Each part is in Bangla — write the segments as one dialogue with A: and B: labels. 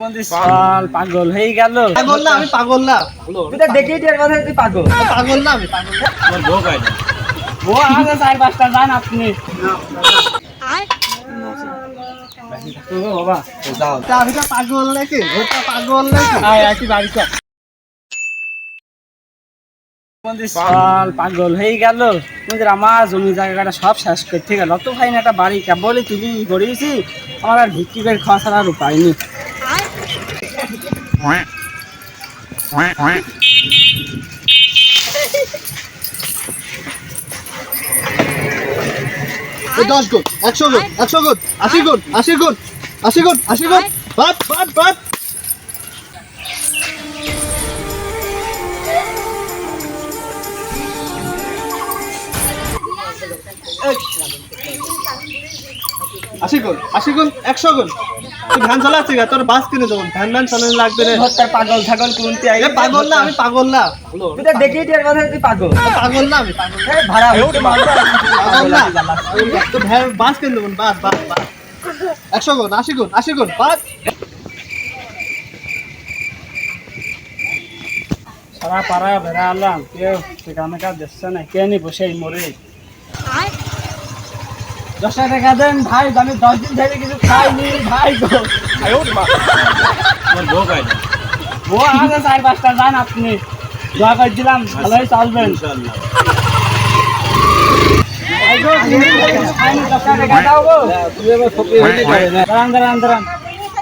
A: পাগল হয়ে গেল।
B: পাগল না আমি পাগল না।
A: তুই তো দেখেই টের কথা তুই পাগল।
B: পাগল না আমি পাগল না।
A: ও চার পাঁচটা যান আপনি। বাবা।
B: আমি তো পাগল নাকি? নাকি?
A: আয় হয়ে গেল। তোমাদের আমার জমি জায়গাটা সব শেষ করতে গেল তো ভাই না একটা বাড়ি কেবলই তুলি করিয়েছি আমার আর ভিত্তি করে খাওয়া ছাড়া আর উপায় নেই।
B: দশ গুণ একশো গুণ একশো গুণ আশি গুণ আশি গুণ আশি গুণ আশি গুণ বাদ বাদ বাদ। আশি গুণ আশি গুণ একশো গুণ তুই ভ্যান চালাচ্ছি গা তোর বাস কিনে দেবো। ভ্যান ভ্যান চালানো লাগবে রে।
A: পাগল ছাগল কোনটি
B: এ পাগল না আমি পাগল না।
A: তুই তো দেখেই টের কথা তুই পাগল।
B: পাগল না আমি পাগল।
A: ভাড়া হইতে
B: পাগল না। তো ভ্যান বাস কিনে দেবো বাস বাস বাস। একশো গুণ আশি গুণ আশি গুণ বাস।
A: সারা পাড়া বেড়ালাম কেউ সেখানে কাজ দিচ্ছে না কে নি বসে মরে? দশ টাকা দেন ভাই আমি দশ দিন ধরে কিছু খাইনি ভাই গো। ও আছে চার পাঁচটা যান আপনি। দোয়া করে দিলাম ভালোই চলবেন। ভাই গো, তিন দিন ধরে কিছু খাইনি, দশ টাকা দাও গো। দাঁড়ান দাঁড়ান দাঁড়ান।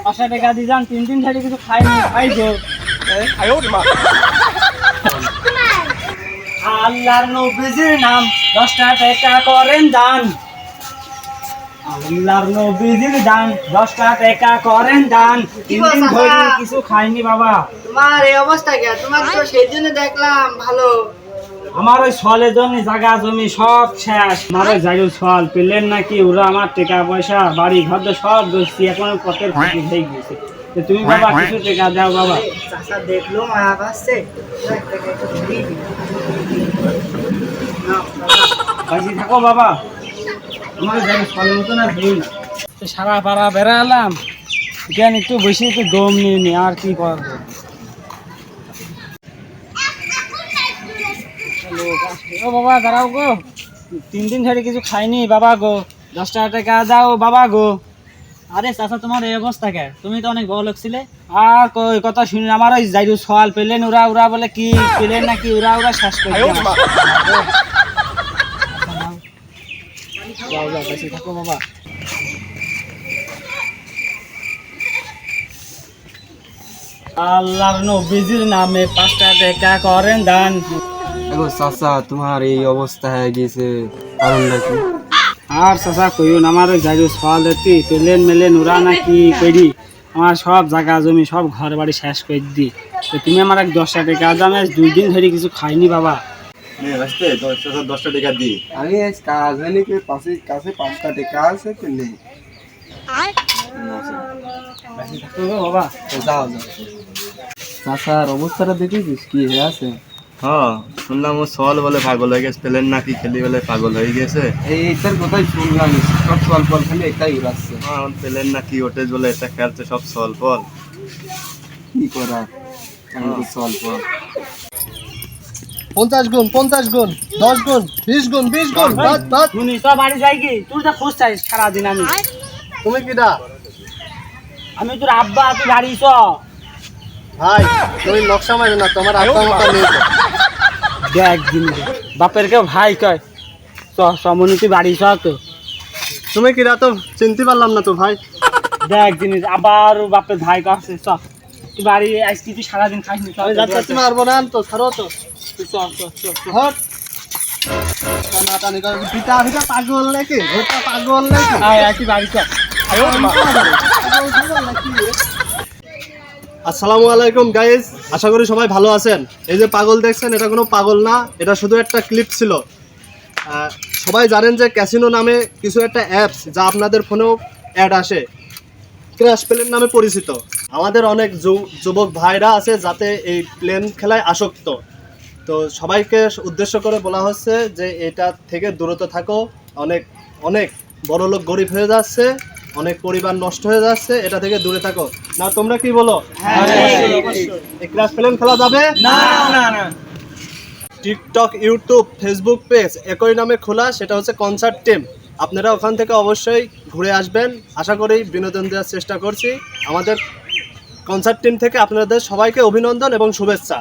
A: পাঁচশো টাকা দিয়ে যান তিন দিন ধরে কিছু খাইনি ভাই গো। আল্লাহর নবীজির নাম দশটা টাকা করেন দান। আল্লাহর নবীজির দান। দশটা টাকা করেন দান। তিন দিন ধরে কিছু খাইনি বাবা।
C: তোমার এই অবস্থা কে? তোমার তো সেই জন্য দেখলাম ভালো।
A: আমার ওই ছলের জন্য জায়গা জমি সব শেষ। আমার ওই জায়গা ছল পেলেন নাকি? ওরা আমার টাকা পয়সা বাড়ি ঘর তো সব দোষী। এখন পথের ক্ষতি হয়ে গেছে। তুমি বাবা কিছু টাকা দাও বাবা।
C: চাষা দেখল মায়া
A: বাজি থাকো বাবা। আমার জানি ছলের মতো না ভুল না। সারা পাড়া বেড়ালাম জ্ঞান একটু বেশি একটু দম নিয়ে নি আর কি করব? ও বাবা দাঁড়াও গো। তিন দিন ধরে কিছু খাইনি বাবা গো। দশ টাকা টাকা দাও বাবা গো।
C: আরে চাষা তোমার এই অবস্থা কে? তুমি তো অনেক বড় লোক ছিলে।
A: আর কই কথা শুনি আমার ওই যাইরু সওয়াল পেলেন ওরা ওরা বলে কি পেলেন নাকি ওরা ওরা শেষ করে। বেশি থাকো বাবা আল্লাহর নবীজির নামে পাঁচটা টাকা করেন দান।
D: দেখো চাচা তোমার এই অবস্থা হয়ে গেছে কি?
A: আর চাচা কইন আমার ওই যাইরু সওয়াল দেখি পেলেন মেলেন ওরা নাকি করি আমার সব জায়গা জমি সব ঘর বাড়ি শেষ করে দি। তুমি আমার এক দশটা টাকা দাম দুই দিন ধরে কিছু খাইনি বাবা।
E: দশটা টাকা দিই।
D: আমি আজ কাজ হয়নি কি? পাশে কাছে পাঁচটা টাকা আছে তো নেই?
A: বাবা
D: যাও অবস্থাটা দেখেছিস? কি হয়ে আছে?
E: হ্যাঁ শুনলাম ও সল বলে পাগল হয়ে গেছে। পেলেন নাকি খেলি বলে পাগল হয়ে গেছে?
D: এই এইটার কথাই শুনলাম। সব ফল খালি এটাই উড়াচ্ছে
E: হ্যাঁ পেলেন নাকি ওটেজ বলে এটা খেলছে সব সল ফল
D: কি করা ফল ফল
B: পঞ্চাশ গুণ পঞ্চাশ গুণ দশ গুণ বিশ গুণ বিশ গুণ বাদ বাদ।
A: শুনি তো বাড়ি যাই কি? তুই তো খুঁজ চাইস সারাদিন আমি।
B: তুমি কিটা
A: আমি তোর আব্বা তুই বাড়ি চ।
B: ভাই তুমি নকশা মারো না তোমার আব্বা মাথা নেই
A: দেখ জিনিস বাপের কেউ ভাই কয়। চ সমনি তুই বাড়ি চ তো।
B: তুমি কিটা তো চিনতে পারলাম না তো ভাই।
A: দেখ জিনিস আবার বাপের ভাই কাছে চ। তুই বাড়ি আজকে তুই সারাদিন খাইস নি
B: আমি যাচ্ছি মারবো না তো ছাড়ো তো। আসসালামু আলাইকুম গাইজ আশা করি সবাই ভালো আছেন। এই যে পাগল দেখছেন, এটা কোনো পাগল না, এটা শুধু একটা ক্লিপ ছিল। সবাই জানেন যে ক্যাসিনো নামে কিছু একটা অ্যাপস যা আপনাদের ফোনেও অ্যাড আসে। ক্র্যাশ প্লেন নামে পরিচিত। আমাদের অনেক যুবক ভাইরা আছে যাতে এই প্লেন খেলায় আসক্ত। তো সবাইকে উদ্দেশ্য করে বলা হচ্ছে যে এটা থেকে দূরত থাকো। অনেক অনেক বড় লোক গরিব হয়ে যাচ্ছে অনেক পরিবার নষ্ট হয়ে যাচ্ছে এটা থেকে দূরে থাকো। না তোমরা কি বলো? এই ক্লাস প্লেন খেলা যাবে?
A: না না না।
B: টিকটক ইউটিউব ফেসবুক পেজ একই নামে খোলা সেটা হচ্ছে কনসার্ট টিম আপনারা ওখান থেকে অবশ্যই ঘুরে আসবেন। আশা করি বিনোদন দেওয়ার চেষ্টা করছি। আমাদের কনসার্ট টিম থেকে আপনাদের সবাইকে অভিনন্দন এবং শুভেচ্ছা।